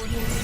Audio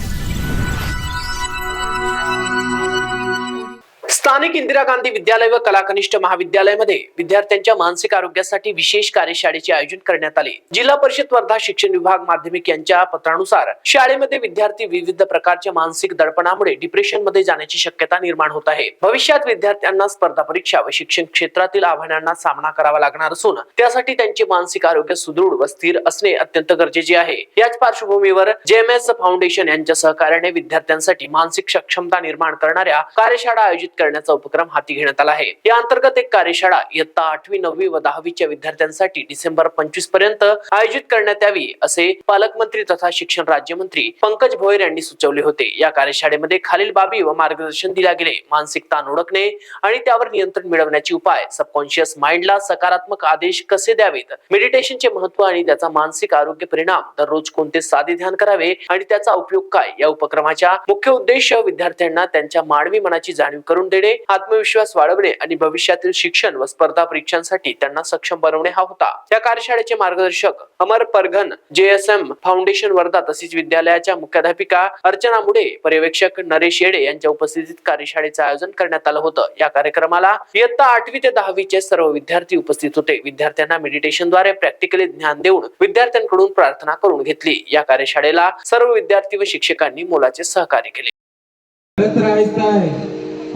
स्थानिक इंदिरा गांधी विद्यालय व कला कनिष्ठ महाविद्यालयामध्ये विद्यार्थ्यांच्या मानसिक आरोग्यासाठी विशेष कार्यशाळेचे आयोजन करण्यात आले. जिल्हा परिषद वर्धा शिक्षण विभाग माध्यमिक यांच्या पत्रानुसार शाळेमध्ये विद्यार्थी विविध प्रकारच्या मानसिक दडपणामुळे डिप्रेशनमध्ये जाण्याची शक्यता निर्माण होत आहे. भविष्यात विद्यार्थ्यांना स्पर्धा परीक्षा व शिक्षण क्षेत्रातील आव्हानांना सामना करावा लागणार असून त्यासाठी त्यांचे मानसिक आरोग्य सुदृढ व स्थिर असणे अत्यंत गरजेचे आहे. याच पार्श्वभूमीवर जेएमएस फाउंडेशन यांच्या सहकार्याने विद्यार्थ्यांसाठी मानसिक सक्षमता निर्माण करणाऱ्या कार्यशाळा आयोजित करण्याचा उपक्रम हाती घेण्यात आला आहे. या अंतर्गत एक कार्यशाळा इयत्ता आठवी नववी व दहावीच्या विद्यार्थ्यांसाठी डिसेंबर पंचवीसपर्यंत आयोजित करण्यात यावी असे पालकमंत्री तथा शिक्षण राज्यमंत्री पंकज भोयर यांनी सुचवले होते. या कार्यशाळेमध्ये खालील बाबी व मार्गदर्शन दिल्या गेले. मानसिक ताण ओळखणे आणि त्यावर नियंत्रण मिळवण्याचे उपाय सबकॉन्शियस माइंडला सकारात्मक आदेश कसे द्यावेत मेडिटेशनचे महत्त्व आणि त्याचा मानसिक आरोग्य परिणाम दररोज कोणते साधे ध्यान करावे आणि त्याचा उपयोग काय या उपक्रमाच्या मुख्य उद्देश विद्यार्थ्यांना त्यांच्या मानवी मनाची जाणीव करून देणे आत्मविश्वास वाढवणे आणि भविष्यातील शिक्षण व स्पर्धा परीक्षांसाठी त्यांना सक्षम बनवणे हा होता. या कार्यशाळेचे मार्गदर्शक अमर परघन जेएसएम फाउंडेशन वर्धा तसेच विद्यालयाच्या मुख्याध्यापिका अर्चना मुडे पर्यवेक्षक नरेश येडे यांच्या उपस्थितीत कार्यशाळेचं आयोजन करण्यात आलं होतं. या कार्यक्रमाला इयत्ता आठवी ते दहावीचे सर्व विद्यार्थी उपस्थित होते. विद्यार्थ्यांना मेडिटेशनद्वारे प्रॅक्टिकली ज्ञान देऊन विद्यार्थ्यांकडून प्रार्थना करून घेतली. या कार्यशाळेला सर्व विद्यार्थी व शिक्षकांनी मोलाचे सहकार्य केले.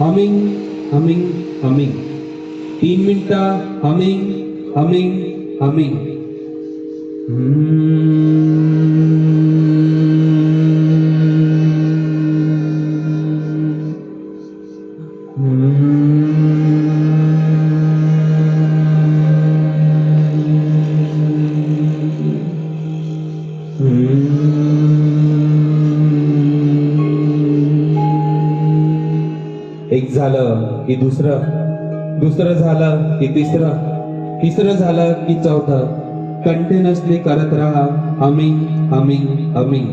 करत राहायचं आहे हमिंग हमिंग हमिंग तीन मिनिटं हमिंग हमिंग हमिंग एक झालं की दुसरं दुसरं झालं की तिसरं तिसरं झालं की चौथं. कंटिन्युअसली करत राहा. हमिंग हमिंग हमिंग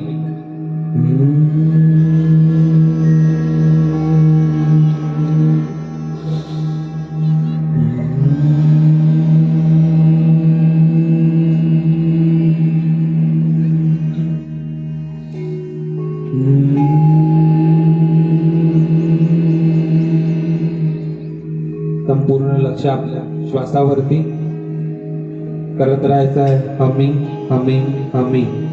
पूर्ण लक्ष आपल्या श्वासावरती. करत राहायचं आहे. हमिंग हमिंग हमिंग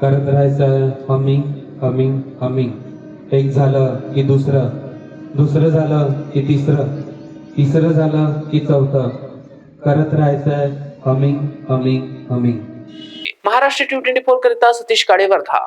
करत राहायचं हमिंग हमिंग हमिंग एक झालं की दुसरं. दुसरं झालं की तिसरं. तिसरं झालं की चौथं. करत राहायचंय humming humming humming Maharashtra twenty four करिता सतीश काळे वर्धा